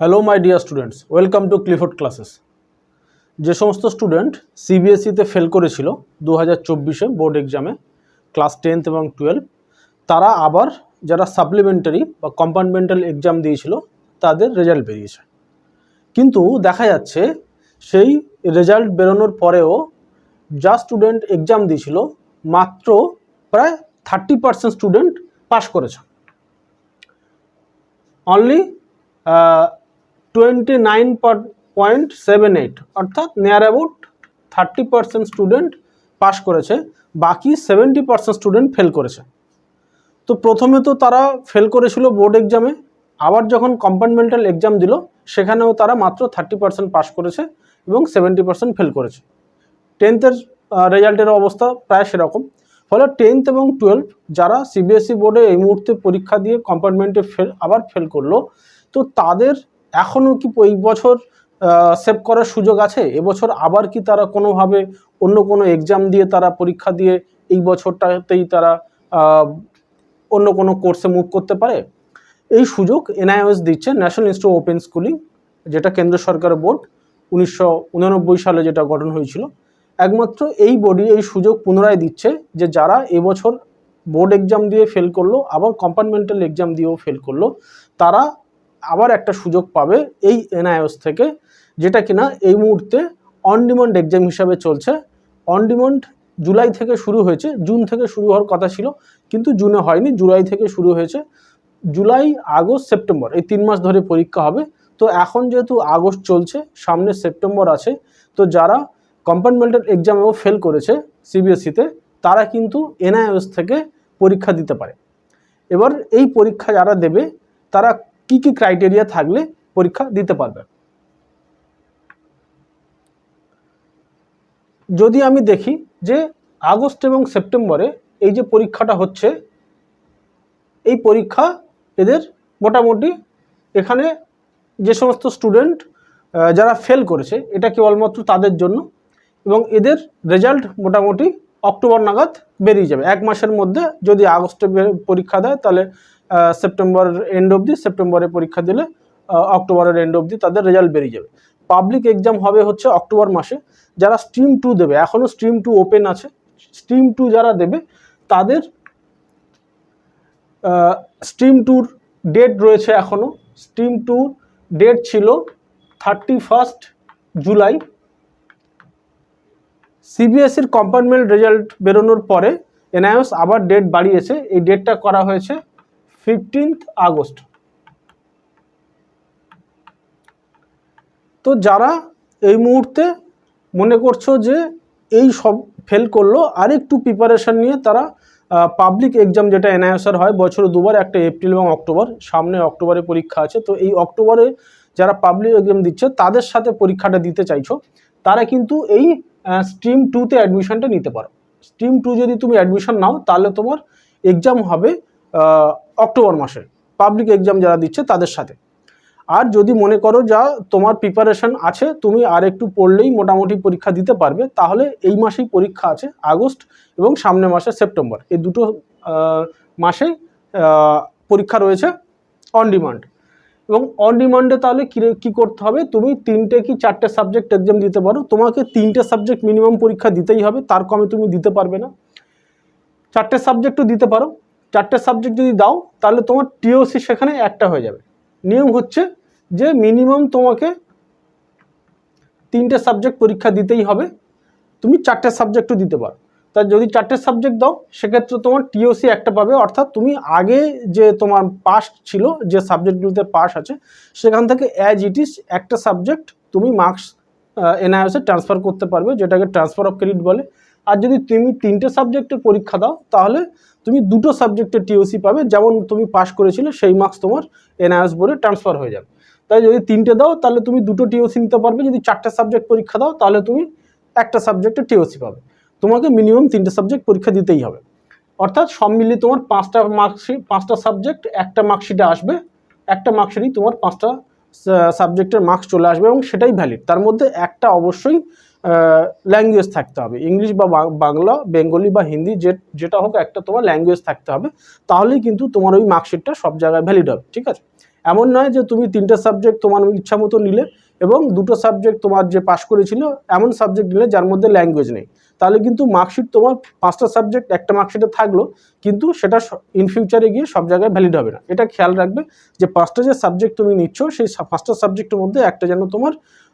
Hello my dear students welcome to Clifford classes যে সমস্ত student সিবিএসইতে fail করেছিল দু হাজার চব্বিশে বোর্ড এক্সামে ক্লাস টেন্থ এবং টুয়েলভ তারা আবার যারা সাপ্লিমেন্টারি বা কম্পার্টমেন্টাল এক্সাম দিয়েছিল, তাদের রেজাল্ট বেরিয়েছে। কিন্তু দেখা যাচ্ছে, সেই রেজাল্ট বেরোনোর পরেও যা স্টুডেন্ট এক্সাম দিয়েছিল, মাত্র প্রায় থার্টি পার্সেন্ট স্টুডেন্ট পাশ করেছে। Only twenty nine point seven eight অর্থাৎ near about thirty percent student পাশ করেছে, বাকি সেভেন্টি পার্সেন্ট স্টুডেন্ট ফেল করেছে। তো প্রথমে তো তারা ফেল করেছিল বোর্ড এক্সামে আবার যখন কম্পার্টমেন্টাল এক্সাম দিল, সেখানেও তারা মাত্র থার্টি পার্সেন্ট পাস করেছে এবং সেভেন্টি পার্সেন্ট ফেল করেছে। টেন্থের রেজাল্টের অবস্থা প্রায় সেরকম। ফলে টেন্থ এবং টুয়েলভ যারা সিবিএসই বোর্ডে এই মুহূর্তে পরীক্ষা দিয়ে কম্পার্টমেন্টে ফেল আবার ফেল করল, তো তাদের এখনও কি এই বছর সেভ করার সুযোগ আছে? এবছর আবার কি তারা কোনোভাবে অন্য কোনো এক্সাম দিয়ে তারা পরীক্ষা দিয়ে এই বছরটাতেই তারা অন্য কোনো কোর্সে মুভ করতে পারে? এই সুযোগ এনআইএস দিচ্ছে ন্যাশনাল ইনস্টিটিউট ওপেন স্কুলিং যেটা কেন্দ্র সরকারের বোর্ড। উনিশশো উননব্বই সালে যেটা গঠন হয়েছিল। একমাত্র এই বডি এই সুযোগ পুনরায় দিচ্ছে যে যারা এবছর বোর্ড এক্সাম দিয়ে ফেল করল, আবার কম্পার্টমেন্টাল এক্সাম দিয়েও ফেল করল, তারা আবার একটা সুযোগ পাবে এই এনআইএস থেকে, যেটা কিনা এই মুহূর্তে অন ডিমান্ড এক্সাম হিসাবে চলছে। অন ডিমান্ড জুলাই থেকে শুরু হয়েছে, জুন থেকে শুরু হওয়ার কথা ছিল, কিন্তু জুনে হয়নি, জুলাই থেকে শুরু হয়েছে। জুলাই, আগস্ট, সেপ্টেম্বর, এই তিন মাস ধরে পরীক্ষা হবে। তো এখন যেহেতু আগস্ট চলছে, সামনে সেপ্টেম্বর আছে, তো যারা কম্পার্টমেন্টাল এক্সামেও ফেল করেছে সিবিএসইতে তারা কিন্তু এনআইএস থেকে পরীক্ষা দিতে পারে। এবার এই পরীক্ষা যারা দেবে, তারা কি কি ক্রাইটেরিয়া থাকলে পরীক্ষা দিতে পারবে? যদি আমি দেখি যে আগস্ট এবং সেপ্টেম্বরে এই যে পরীক্ষাটা হচ্ছে, এই পরীক্ষা এদের মোটামুটি এখানে যে সমস্ত স্টুডেন্ট যারা ফেল করেছে, এটা কেবলমাত্র তাদের জন্য? এবং এদের রেজাল্ট মোটামুটি অক্টোবর নাগাদ বেরিয়ে যাবে। এক মাসের মধ্যে যদি আগস্টে পরীক্ষা দেয়, তাহলে সেপ্টেম্বর এন্ড অবধি, সেপ্টেম্বরে পরীক্ষা দিলে অক্টোবরের এন্ড অবধি তাদের রেজাল্ট বেরিয়ে যাবে। পাবলিক এক্সাম হবে হচ্ছে অক্টোবর মাসে। যারা স্ট্রিম টু দেবে এখনও স্ট্রিম টু ওপেন আছে স্ট্রিম টু যারা দেবে, তাদের স্ট্রিম টুর ডেট রয়েছে এখনও স্ট্রিম টুর ডেট ছিল থার্টি ফার্স্ট জুলাই সিবিএসসির কম্পার্টমেন্ট রেজাল্ট বেরোনোর পরে এনআইএস আবার ডেট বাড়িয়েছে। এই ডেটটা করা হয়েছে ফিফটিন্থ আগস্ট। তো যারা এই মুহূর্তে মনে করছ যে এই সব ফেল করল, আরেকটু প্রিপারেশন নিয়ে তারা পাবলিক এক্সাম যেটা এনআইএসআর হয়, বছরে দুবার, একটা এপ্রিল এবং অক্টোবর সামনে অক্টোবরে পরীক্ষা আছে। তো এই অক্টোবরে যারা পাবলিক এক্সাম দিচ্ছে, তাদের সাথে পরীক্ষাটা দিতে চাইছো, তারা কিন্তু এই স্ট্রিম টুতে অ্যাডমিশনটা নিতে পারো। স্ট্রিম টু যদি তুমি অ্যাডমিশন নাও, তাহলে তোমার এক্সাম হবে অক্টোবর মাসে। পাবলিক এক্সাম যারা দিচ্ছে তাদের সাথে। আর যদি মনে করো যা তোমার প্রিপারেশন আছে, তুমি আর একটু পড়লেই মোটামুটি পরীক্ষা দিতে পারবে, তাহলে এই মাসেই পরীক্ষা আছে, আগস্ট এবং সামনের মাসে সেপ্টেম্বর। এই দুটো মাসেই পরীক্ষা রয়েছে অন ডিমান্ড এবং অন ডিমান্ডে তাহলে কী কী করতে হবে? তুমি তিনটে কি চারটে সাবজেক্ট এক্সাম দিতে পারো? তোমাকে তিনটে সাবজেক্ট মিনিমাম পরীক্ষা দিতেই হবে, তার কমে তুমি দিতে পারবে না। চারটে সাবজেক্টও দিতে পারো। চারটে সাবজেক্ট যদি দাও, তাহলে তোমার টিওসি সেখানে একটা হয়ে যাবে। নিয়ম হচ্ছে যে মিনিমাম তোমাকে তিনটে সাবজেক্ট পরীক্ষা দিতেই হবে, তুমি চারটে সাবজেক্টও দিতে পারো। তা যদি চারটে সাবজেক্ট দাও, সেক্ষেত্রে তোমার টিওসি একটা পাবে, অর্থাৎ তুমি আগে যে তোমার পাস ছিল, যে সাবজেক্টগুলোতে পাস আছে, সেখান থেকে অ্যাজ ইট ইজ একটা সাবজেক্ট তুমি মার্কস এনআইএসে ট্রান্সফার করতে পারবে, যেটাকে ট্রান্সফার অফ ক্রেডিট বলে। আর যদি তুমি তিনটে সাবজেক্টের পরীক্ষা দাও, তাহলে তুমি দুটো সাবজেক্টের টিওসি পাবে, যেমন তুমি পাস করেছিলে, সেই মার্কস তোমার এনআইএস বোর্ডে ট্রান্সফার হয়ে যাবে। তাই যদি তিনটে দাও, তাহলে তুমি দুটো টিওসি নিতে পারবে, যদি চারটে সাবজেক্ট পরীক্ষা দাও, তাহলে তুমি একটা সাবজেক্টের টিওসি পাবে। তোমাকে মিনিমাম তিনটে সাবজেক্ট পরীক্ষা দিতেই হবে। অর্থাৎ সব মিলিয়ে তোমার পাঁচটা মার্কশিট পাঁচটা সাবজেক্ট একটা মার্কশিটে আসবে, একটা মার্কশিটই তোমার পাঁচটা সাবজেক্টের মার্কস চলে আসবে এবং সেটাই ভ্যালিড তার মধ্যে একটা অবশ্যই ল্যাঙ্গুয়েজ থাকতে হবে। ইংলিশ বা বাংলা, বেঙ্গলি বা হিন্দি যে, যেটা হোক একটা তোমার ল্যাঙ্গুয়েজ থাকতে হবে। তাহলেই কিন্তু তোমার ওই মার্কশিটটা সব জায়গায় ভ্যালিড হবে, ঠিক আছে? এমন নয় যে তুমি তিনটে সাবজেক্ট তোমার ইচ্ছা মতো নিলে এবং দুটো সাবজেক্ট তোমার যে পাশ করেছিল, এমন সাবজেক্ট নিলে যার মধ্যে ল্যাঙ্গুয়েজ নেই। তাহলে কিন্তু মার্কশিট তোমার পাঁচটা সাবজেক্ট একটা মার্কশিটে থাকল, কিন্তু সেটা ইন ফিউচারে গিয়ে সব জায়গায় ভ্যালিড হবে না। এটা খেয়াল রাখবে যে পাঁচটা যে সাবজেক্ট তুমি নিচ্ছ, সেই পাঁচটা সাবজেক্টের মধ্যে একটা যেন তোমার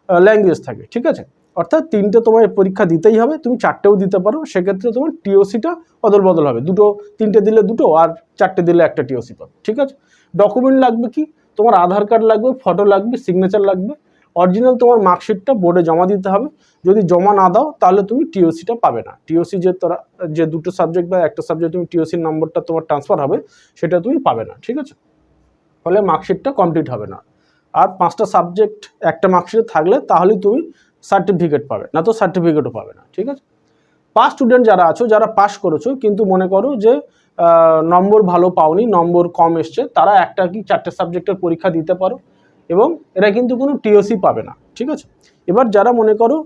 ল্যাঙ্গুয়েজ থাকে, ঠিক আছে? অর্থাৎ তিনটে তোমার পরীক্ষা দিতেই হবে, তুমি চারটেও দিতে পারো, সেক্ষেত্রে তোমার টিওসিটা অদল বদল হবে। দুটো, তিনটে দিলে দুটো আর চারটে দিলে একটা টিওসি পাবে, ঠিক আছে? ডকুমেন্ট লাগবে কি? তোমার আধার কার্ড লাগবে ফটো লাগবে সিগনেচার লাগবে অরিজিনাল তোমার মার্কশিটটা বোর্ডে জমা দিতে হবে। যদি জমা না দাও, তাহলে তুমি টিওসিটা পাবে না। টিওসি যে তোরা, যে দুটো সাবজেক্ট বা একটা সাবজেক্ট তুমি টিওসির নম্বরটা তোমার ট্রান্সফার হবে, সেটা তুমি পাবে না, ঠিক আছে? ফলে মার্কশিটটা কমপ্লিট হবে না। আর পাঁচটা সাবজেক্ট একটা মার্কশিটে থাকলে, তাহলে তুমি সার্টিফিকেট পাবে, না তো সার্টিফিকেটও পাবে না, ঠিক আছে? পাস স্টুডেন্ট যারা আছো, যারা পাস করেছ, কিন্তু মনে করো যে নম্বর ভালো পাওনি, নম্বর কম এসছে, তারা একটা কি চারটে সাবজেক্টের পরীক্ষা দিতে পারো এবং এরা কিন্তু কোনো টিওসি পাবে না, ঠিক আছে? এবার যারা মনে করো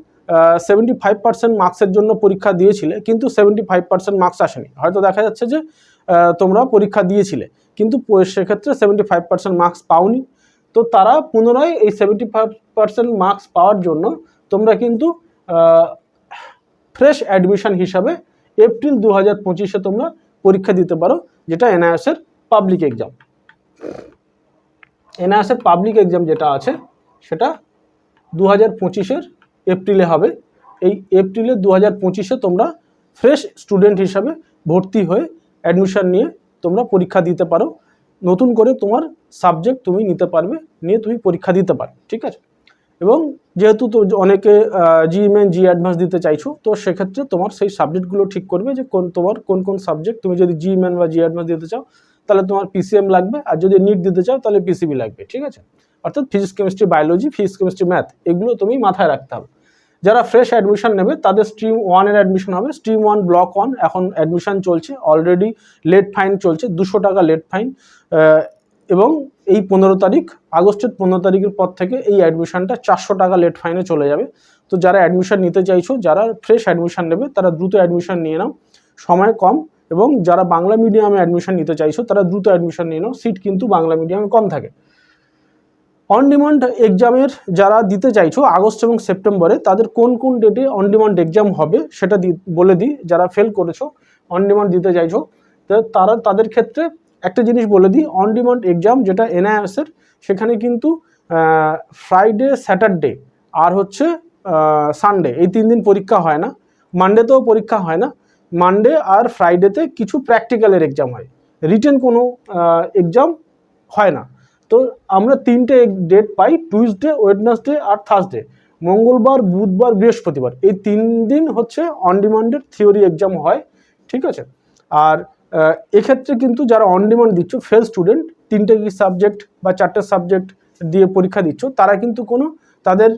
সেভেন্টি ফাইভ পার্সেন্ট মার্কসের জন্য পরীক্ষা দিয়েছিলে, কিন্তু সেভেন্টি ফাইভ পার্সেন্ট মার্কস আসেনি, হয়তো দেখা যাচ্ছে যে তোমরা পরীক্ষা দিয়েছিলে, কিন্তু সেক্ষেত্রে সেভেন্টি ফাইভ পার্সেন্ট মার্কস পাওনি, তো তারা পুনরায় এই সেভেন্টি ফাইভ পার্সেন্ট মার্কস পাওয়ার জন্য তোমরা কিন্তু ফ্রেশ অ্যাডমিশন হিসাবে এপ্রিল দু হাজার পঁচিশে তোমরা পরীক্ষা দিতে পারো, যেটা এনআইএসের পাবলিক এক্সাম এনআইএসের পাবলিক এক্সাম যেটা আছে, সেটা দু হাজার পঁচিশের এপ্রিলে হবে। এই এপ্রিলে দু হাজার পঁচিশে তোমরা ফ্রেশ স্টুডেন্ট হিসাবে ভর্তি হয়ে অ্যাডমিশন নিয়ে তোমরা পরীক্ষা দিতে পারো। নতুন করে তোমার সাবজেক্ট তুমি নিতে পারবে, নিয়ে তুমি পরীক্ষা দিতে পারো, ঠিক আছে? এবং যেহেতু তো অনেকে জি মেন জি অ্যাডভান্স দিতে চাইছো, তো সেক্ষেত্রে তোমার সেই সাবজেক্টগুলো ঠিক করবে যে কোন, তোমার কোন কোন সাবজেক্ট তুমি যদি জি মেন বা জি অ্যাডভান্স দিতে চাও, তাহলে তোমার পিসিএম লাগবে, আর যদি নিট দিতে চাও, তাহলে পিসিবি লাগবে, ঠিক আছে? অর্থাৎ physics chemistry biology physics chemistry math এগুলো তুমি মাথায় রাখতে হবে। যারা ফ্রেশ অ্যাডমিশন নেবে, তাদের স্ট্রিম ওয়ানের অ্যাডমিশন হবে স্ট্রিম ওয়ান ব্লক ওয়ান এখন অ্যাডমিশন চলছে অলরেডি লেট ফাইন চলছে, দুশো টাকা লেট ফাইন এবং এই পনেরো তারিখ, আগস্টের পনেরো তারিখের পর থেকে এই অ্যাডমিশানটা চারশো টাকা লেট ফাইনে চলে যাবে। তো যারা অ্যাডমিশান নিতে চাইছো, যারা ফ্রেশ অ্যাডমিশান নেবে, তারা দ্রুত অ্যাডমিশান নিয়ে নাও। সময় কম এবং যারা বাংলা মিডিয়ামে অ্যাডমিশন নিতে চাইছো, তারা দ্রুত অ্যাডমিশান নিয়ে নাও। সিট কিন্তু বাংলা মিডিয়ামে কম থাকে। অন ডিমান্ড এক্সামের যারা দিতে চাইছো, আগস্ট এবং সেপ্টেম্বরে, তাদের কোন কোন ডেটে অন ডিমান্ড এক্সাম হবে, সেটা বলে দিই। যারা ফেল করেছ অন ডিমান্ড দিতে চাইছো তারা তাদের ক্ষেত্রে একটা জিনিস বলে দিই অন ডিমান্ড এক্সাম যেটা এনআইএসের সেখানে কিন্তু ফ্রাইডে স্যাটারডে আর হচ্ছে সানডে এই তিন দিন পরীক্ষা হয় না। মানডেতেও পরীক্ষা হয় না। মানডে আর ফ্রাইডেতে কিছু প্র্যাকটিক্যালের এক্সাম হয়। রিটেন কোনো এক্সাম হয় না। তো আমরা তিনটে ডেট পাই টুইসডে ওয়েডনেসডে আর থার্সডে মঙ্গলবার, বুধবার, বৃহস্পতিবার। এই তিন দিন হচ্ছে অন ডিমান্ডের থিওরি এক্সাম হয়। ঠিক আছে? আর এক্ষেত্রে কিন্তু যারা অন ডিমান্ড দিচ্ছ ফেল স্টুডেন্ট তিনটে কি সাবজেক্ট বা চারটে সাবজেক্ট দিয়ে পরীক্ষা দিচ্ছ, তারা কিন্তু কোনো তাদের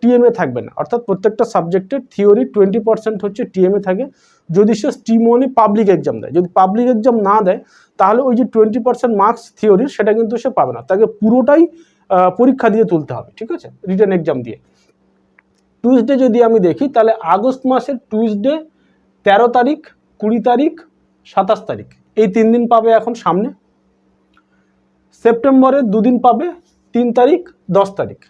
টিএমএ থাকবে না। অর্থাৎ প্রত্যেকটা সাবজেক্টের থিওরি টোয়েন্টি পার্সেন্ট হচ্ছে টিএমএ থাকে। যদি সে স্টিম ওয়ানে পাবলিক এক্সাম দেয়, যদি পাবলিক এক্সাম না দেয়, তাহলে ওই যে টোয়েন্টি পার্সেন্ট মার্কস থিওরির সেটা কিন্তু সে পাবে না। তাকে পুরোটাই পরীক্ষা দিয়ে তুলতে হবে, ঠিক আছে? রিটার্ন এক্সাম দিয়ে। টুইসডে যদি আমি দেখি, তাহলে আগস্ট মাসের টুইসডে তেরো তারিখ, কুড়ি তারিখ সাতাশ তারিখ। এই তিন দিন পাবে এখন সামনে। সেপ্টেম্বরে দুদিন পাবে, তিন তারিখ, দশ তারিখ।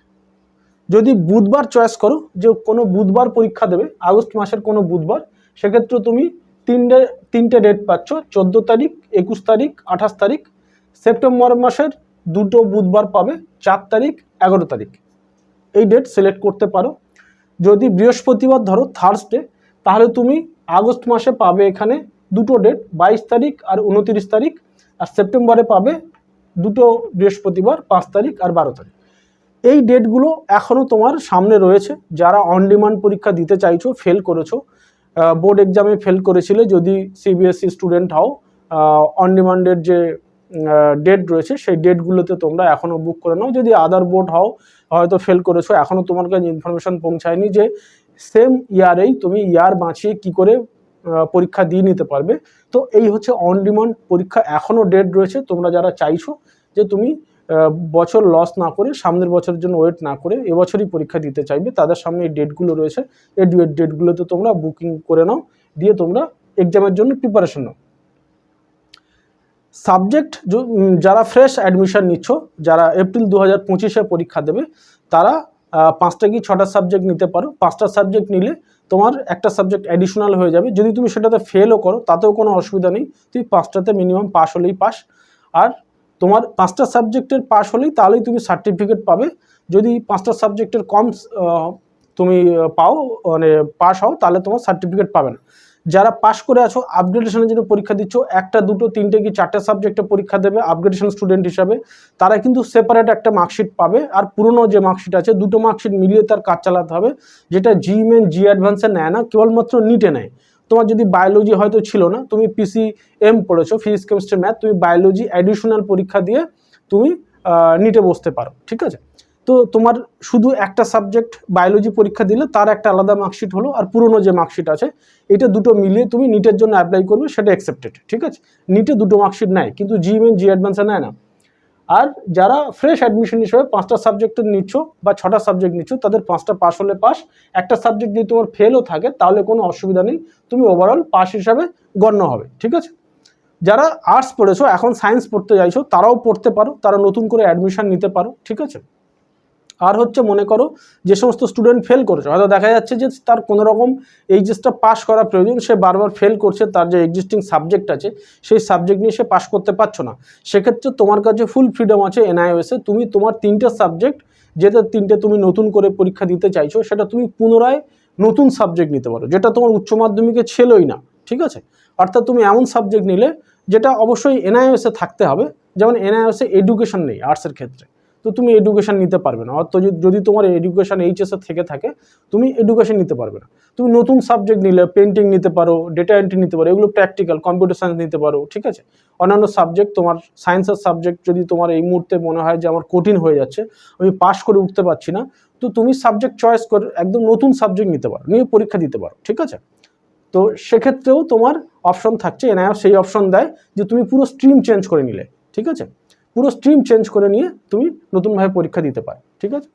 যদি বুধবার চয়েস করো যে কোনো বুধবার পরীক্ষা দেবে, আগস্ট মাসের কোনো বুধবার, সেক্ষেত্রে তুমি তিনটে তিনটে ডেট পাচ্ছ, চোদ্দ তারিখ, একুশ তারিখ, আঠাশ তারিখ। সেপ্টেম্বর মাসের দুটো বুধবার পাবে, চার তারিখ, এগারো তারিখ। এই ডেট সিলেক্ট করতে পারো। যদি বৃহস্পতিবার ধরো থার্সডে তাহলে তুমি আগস্ট মাসে পাবে এখানে দুটো ডেট বাইশ তারিখ আর উনতিরিশ তারিখ, আর সেপ্টেম্বরে পাবে দুটো বৃহস্পতিবার, পাঁচ তারিখ আর বারো তারিখ। এই ডেটগুলো এখনও তোমার সামনে রয়েছে। যারা অন ডিমান্ড পরীক্ষা দিতে চাইছো ফেল করেছ বোর্ড এক্সামে ফেল করেছিলে, যদি সিবিএসসি স্টুডেন্ট হও অন ডিমান্ডের যে ডেট রয়েছে, সেই ডেটগুলোতে তোমরা এখনও বুক করে নাও। যদি আদার বোর্ড হও, হয়তো ফেল করেছ এখনও তোমার কাছে ইনফরমেশন পৌঁছায়নি যে সেম ইয়ারেই তুমি ইয়ার বাঁচিয়ে কি করে পরীক্ষা দিয়ে নিতে পারবে। তো এই হচ্ছে অন ডিমান্ড পরীক্ষা এখনও ডেট রয়েছে। তোমরা যারা চাইছো যে তুমি বছর লস না করে, সামনের বছরের জন্য ওয়েট না করে, এবছরই পরীক্ষা দিতে চাইবে, তাদের সামনে এই ডেটগুলো রয়েছে। এই ডেটগুলোতে তোমরা বুকিং করে নাও, দিয়ে তোমরা এক্সামের জন্য প্রিপারেশন নাও। সাবজেক্ট যারা ফ্রেশ অ্যাডমিশন নিচ্ছ, যারা এপ্রিল দু হাজার পঁচিশে পরীক্ষা দেবে, তারা পাঁচটা কি ছটা সাবজেক্ট নিতে পারো। পাঁচটা সাবজেক্ট নিলে তোমার একটা সাবজেক্ট অ্যাডিশনাল হয়ে যাবে। যদি তুমি সেটাতে ফেলও করো, তাতেও কোনো অসুবিধা নেই। তুই পাঁচটাতে মিনিমাম পাস হলেই পাস আর তোমার পাঁচটা সাবজেক্টের পাস হলেই তাহলেই তুমি সার্টিফিকেট পাবে। যদি পাঁচটা সাবজেক্টের কম তুমি পাও মানে পাস হও, তাহলে তোমার সার্টিফিকেট পাবে না। যারা পাস করে আছো আপগ্রেডেশনের জন্য পরীক্ষা দিচ্ছ, একটা, দুটো, তিনটে কি চারটে সাবজেক্টে পরীক্ষা দেবে আপগ্রেডেশন স্টুডেন্ট হিসাবে, তারা কিন্তু সেপারেট একটা মার্কশিট পাবে, আর পুরনো যে মার্কশিট আছে, দুটো মার্কশিট মিলিয়ে তার কাজ চালাতে হবে, যেটা জি মেন জি অ্যাডভান্সে নেয় না, কেবলমাত্র নিটে নেয়। তোমার যদি বায়োলজি হয়তো ছিল না, তুমি পিসি এম পড়েছো ফিজিক্স কেমিস্ট্রি ম্যাথ তুমি বায়োলজি অ্যাডিশনাল পরীক্ষা দিয়ে তুমি নিটে বসতে পারো, ঠিক আছে? তো তোমার শুধু একটা সাবজেক্ট বায়োলজি পরীক্ষা দিলে তার একটা আলাদা মার্কশিট হলো আর পুরনো যে মার্কশিট আছে, এটা দুটো মিলিয়ে তুমি নিটের জন্য অ্যাপ্লাই করবে, সেটা অ্যাকসেপ্টেড ঠিক আছে? নিটে দুটো মার্কশিট নেয়, কিন্তু জি মেন জি অ্যাডভান্সে নেয় না। আর যারা ফ্রেশ অ্যাডমিশন হিসেবে পাঁচটা সাবজেক্ট নিচ্ছ বা ছটা সাবজেক্ট নিচ্ছ, তাদের পাঁচটা পাস হলে পাস একটা সাবজেক্ট যদি তোমার ফেলও থাকে, তাহলে কোনো অসুবিধা নেই, তুমি ওভারঅল পাস হিসাবে গণ্য হবে, ঠিক আছে? যারা আর্টস পড়েছো, এখন সায়েন্স পড়তে চাইছো, তারাও পড়তে পারো, তারা নতুন করে অ্যাডমিশন নিতে পারো, ঠিক আছে? আর হচ্ছে মনে করো যে সমস্ত স্টুডেন্ট ফেল করেছে, হয়তো দেখা যাচ্ছে যে তার কোনো রকম এইচএসটা পাস করা প্রয়োজন, সে বারবার ফেল করছে, তার যে এক্সিস্টিং সাবজেক্ট আছে, সেই সাবজেক্ট নিয়ে সে পাস করতে পারছ না। সেক্ষেত্রে তোমার কাছে ফুল ফ্রিডম আছে এনআইওএসে তুমি তোমার তিনটে সাবজেক্ট যেটা তিনটে তুমি নতুন করে পরীক্ষা দিতে চাইছো, সেটা তুমি পুনরায় নতুন সাবজেক্ট নিতে পারো, যেটা তোমার উচ্চ মাধ্যমিকে ছিলই না, ঠিক আছে? অর্থাৎ তুমি এমন সাবজেক্ট নিলে, যেটা অবশ্যই এনআইওএসে থাকতে হবে, যেমন এনআইওএসে এডুকেশন নেই আর্টসের ক্ষেত্রে। তো তুমি এডুকেশন নিতে পারবে না। অর্থাৎ যদি- তোমার এডুকেশন এইচএসে থেকে থাকে, তুমি এডুকেশন নিতে পারবে না। তুমি নতুন সাবজেক্ট নিলে পেন্টিং নিতে পারো ডেটা এন্ট্রি নিতে পারো, এগুলো প্র্যাকটিক্যাল কম্পিউটার সায়েন্স নিতে পারো, ঠিক আছে? অন্যান্য সাবজেক্ট তোমার সায়েন্সের সাবজেক্ট যদি তোমার এই মুহূর্তে মনে হয় যে আমার কঠিন হয়ে যাচ্ছে, আমি পাস করে উঠতে পারছি না, তো তুমি সাবজেক্ট চয়েস করে একদম নতুন সাবজেক্ট নিতে পারো, নিয়ে পরীক্ষা দিতে পারো, ঠিক আছে? তো সেক্ষেত্রেও তোমার অপশন থাকছে এনআইএফ সেই অপশন দেয় যে তুমি পুরো স্ট্রিম চেঞ্জ করে নিলে, ঠিক আছে? পুরো স্ট্রিম চেঞ্জ করে নিয়ে তুমি নতুনভাবে পরীক্ষা দিতে পারো, ঠিক আছে?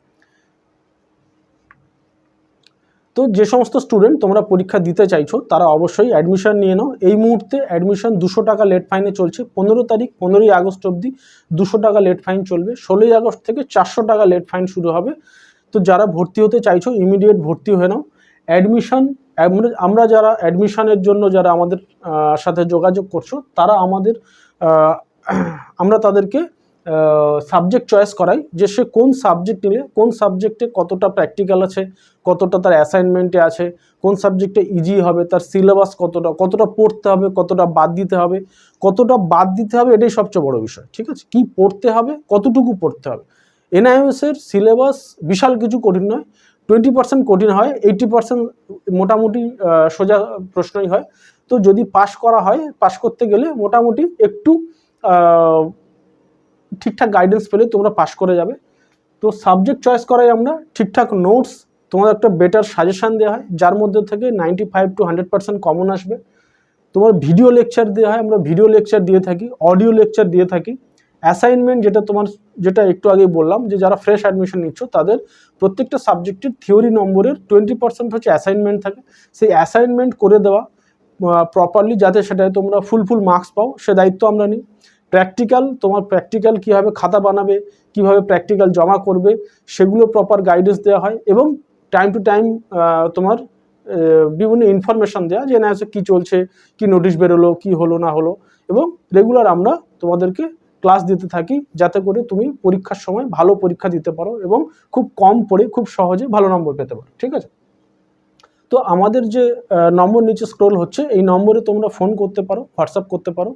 তো যে সমস্ত স্টুডেন্ট তোমরা পরীক্ষা দিতে চাইছো, তারা অবশ্যই অ্যাডমিশন নিয়ে নাও। এই মুহূর্তে অ্যাডমিশন দুশো টাকা লেট ফাইনে চলছে। পনেরো তারিখ, পনেরোই আগস্ট অবধি দুশো টাকা লেট ফাইন চলবে। ষোলোই আগস্ট থেকে চারশো টাকা লেট ফাইন শুরু হবে। তো যারা ভর্তি হতে চাইছো ইমিডিয়েট ভর্তি হয়ে নাও। অ্যাডমিশন আমরা যারা অ্যাডমিশনের জন্য যারা আমাদের সাথে যোগাযোগ করছ, তারা আমাদের আমরা তাদেরকে সাবজেক্ট চয়েস করাই যে সে কোন সাবজেক্ট নিলে, কোন সাবজেক্টে কতটা প্র্যাকটিক্যাল আছে, কতটা তার অ্যাসাইনমেন্টে আছে, কোন সাবজেক্টে ইজি হবে, তার সিলেবাস কতটা কতটা পড়তে হবে, কতটা বাদ দিতে হবে, কতটা বাদ দিতে হবে এটাই সবচেয়ে বড় বিষয়, ঠিক আছে? কি পড়তে হবে, কতটুকু পড়তে হবে। এনআইএসের সিলেবাস বিশাল কিছু কঠিন নয় টোয়েন্টি পার্সেন্ট কঠিন হয় এইটি পার্সেন্ট মোটামুটি সোজা প্রশ্নই হয়। তো যদি পাস করা হয় পাশ করতে গেলে মোটামুটি একটু ঠিকঠাক গাইডেন্স পেলে তোমরা পাস করে যাবে। তো সাবজেক্ট চয়েস করাই আমরা, ঠিকঠাক নোটস তোমার একটা বেটার সাজেশান দেওয়া হয়, যার মধ্যে থেকে ninety five to hundred percent common আসবে। তোমার ভিডিও লেকচার দেওয়া হয়, আমরা ভিডিও লেকচার দিয়ে থাকি অডিও লেকচার দিয়ে থাকি। অ্যাসাইনমেন্ট যেটা তোমার, যেটা একটু আগেই বললাম, যে যারা ফ্রেশ অ্যাডমিশন নিচ্ছ, তাদের প্রত্যেকটা সাবজেক্টের থিওরি নম্বরের টোয়েন্টি পার্সেন্ট হচ্ছে অ্যাসাইনমেন্ট থাকে। সেই অ্যাসাইনমেন্ট করে দেওয়া প্রপারলি যাতে সেটায় তোমরা ফুল ফুল মার্কস পাও, সে দায়িত্ব আমরা নিই। প্র্যাকটিক্যাল তোমার প্র্যাকটিক্যাল কীভাবে খাতা বানাবে, কীভাবে প্র্যাকটিক্যাল জমা করবে, সেগুলো প্রপার গাইডেন্স দেওয়া হয় এবং টাইম টু টাইম তোমার বিভিন্ন ইনফরমেশন দেওয়া যে, না, কী চলছে, কি নোটিশ বেরোলো, কি হলো, না হলো এবং রেগুলার আমরা তোমাদেরকে ক্লাস দিতে থাকি যাতে করে তুমি পরীক্ষার সময় ভালো পরীক্ষা দিতে পারো এবং খুব কম পড়ে খুব সহজে ভালো নম্বর পেতে পারো, ঠিক আছে? তো আমাদের যে নম্বর নিচে স্ক্রোল হচ্ছে, এই নম্বরে তোমরা ফোন করতে পারো হোয়াটসঅ্যাপ করতে পারো,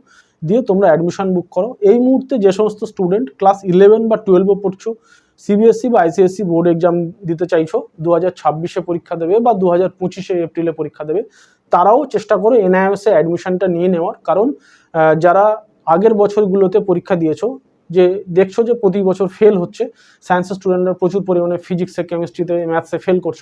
দিয়ে তোমরা অ্যাডমিশন বুক করো। এই মুহূর্তে যে সমস্ত স্টুডেন্ট ক্লাস ইলেভেন বা টুয়েলভে পড়ছো সিবিএসসি বা আইসিএসসি বোর্ড এক্সাম দিতে চাইছো দু হাজার ছাব্বিশে পরীক্ষা দেবে বা দু হাজার পঁচিশে এপ্রিলে পরীক্ষা দেবে, তারাও চেষ্টা করো এনআইএসে অ্যাডমিশনটা নিয়ে নেওয়ার। কারণ যারা আগের বছরগুলোতে পরীক্ষা দিয়েছ, যে দেখছ যে প্রতি বছর ফেল হচ্ছে সায়েন্সের স্টুডেন্টরা প্রচুর পরিমাণে ফিজিক্সে কেমিস্ট্রিতে ম্যাথসে ফেল করছ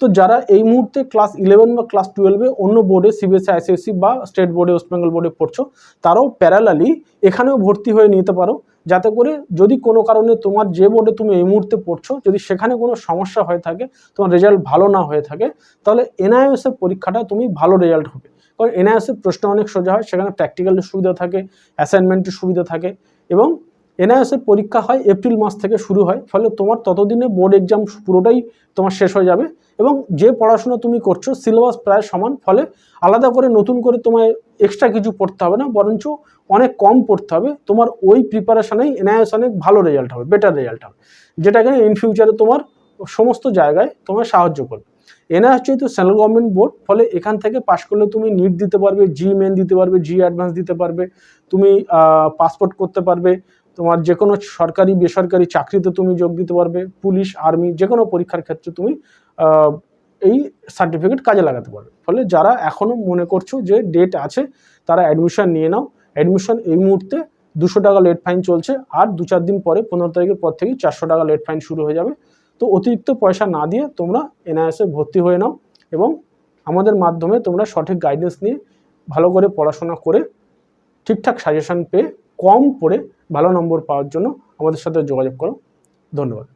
তো যারা এই মুহূর্তে ক্লাস ইলেভেন বা ক্লাস টুয়েলভে অন্য বোর্ডে সিবিএসসি আইসিএসসি বা স্টেট বোর্ডে ওয়েস্ট বেঙ্গল বোর্ডে পড়ছো, তারাও প্যারালালি এখানেও ভর্তি হয়ে নিতে পারো। যাতে করে যদি কোনো কারণে তোমার যে বোর্ডে তুমি এই মুহূর্তে পড়ছো, যদি সেখানে কোনো সমস্যা হয়ে থাকে, তোমার রেজাল্ট ভালো না হয়ে থাকে, তাহলে এনআইএস এর পরীক্ষাটা তুমি ভালো রেজাল্ট হবে। কারণ এনআইএসের প্রশ্ন অনেক সোজা হয়, সেখানে প্র্যাকটিক্যালের সুবিধা থাকে অ্যাসাইনমেন্টের সুবিধা থাকে এবং এনআইএসের পরীক্ষা হয় এপ্রিল মাস থেকে শুরু হয়, ফলে তোমার ততদিনে বোর্ড এক্সাম পুরোটাই তোমার শেষ হয়ে যাবে। এবং যে পড়াশোনা তুমি করছ সিলেবাস প্রায় সমান, ফলে আলাদা করে নতুন করে তোমায় এক্সট্রা কিছু পড়তে হবে না, বরঞ্চ অনেক কম পড়তে হবে। তোমার ওই প্রিপারেশনেই এনআইএস অনেক ভালো রেজাল্ট হবে বেটার রেজাল্ট হবে যেটা কিনা ইন ফিউচারে তোমার সমস্ত জায়গায় তোমার সাহায্য করবে। এনআইএস যেহেতু সেন্ট্রাল গভর্নমেন্ট বোর্ড ফলে এখান থেকে পাশ করলে তুমি নিট দিতে পারবে জি মেন দিতে পারবে জি অ্যাডভান্স দিতে পারবে, তুমি পাসপোর্ট করতে পারবে, তোমার যে কোনো সরকারি, বেসরকারি চাকরিতে তুমি যোগ দিতে পারবে, পুলিশ আর্মি যে কোনো পরীক্ষার ক্ষেত্রে তুমি এই সার্টিফিকেট কাজে লাগাতে পারবে। ফলে যারা এখনও মনে করছ যে ডেট আছে, তারা অ্যাডমিশন নিয়ে নাও। অ্যাডমিশন এই মুহূর্তে দুশো টাকা লেট ফাইন চলছে আর দু চার দিন পরে, পনেরো তারিখের পর থেকেই চারশো টাকা লেট ফাইন শুরু হয়ে যাবে। তো অতিরিক্ত পয়সা না দিয়ে তোমরা এনআইএসে ভর্তি হয়ে নাও এবং আমাদের মাধ্যমে তোমরা সঠিক গাইডেন্স নিয়ে ভালো করে পড়াশোনা করে ঠিকঠাক সাজেশন পেয়ে কম পড়ে ভালো নম্বর পাওয়ার জন্য আমাদের সাথে যোগাযোগ করো। ধন্যবাদ।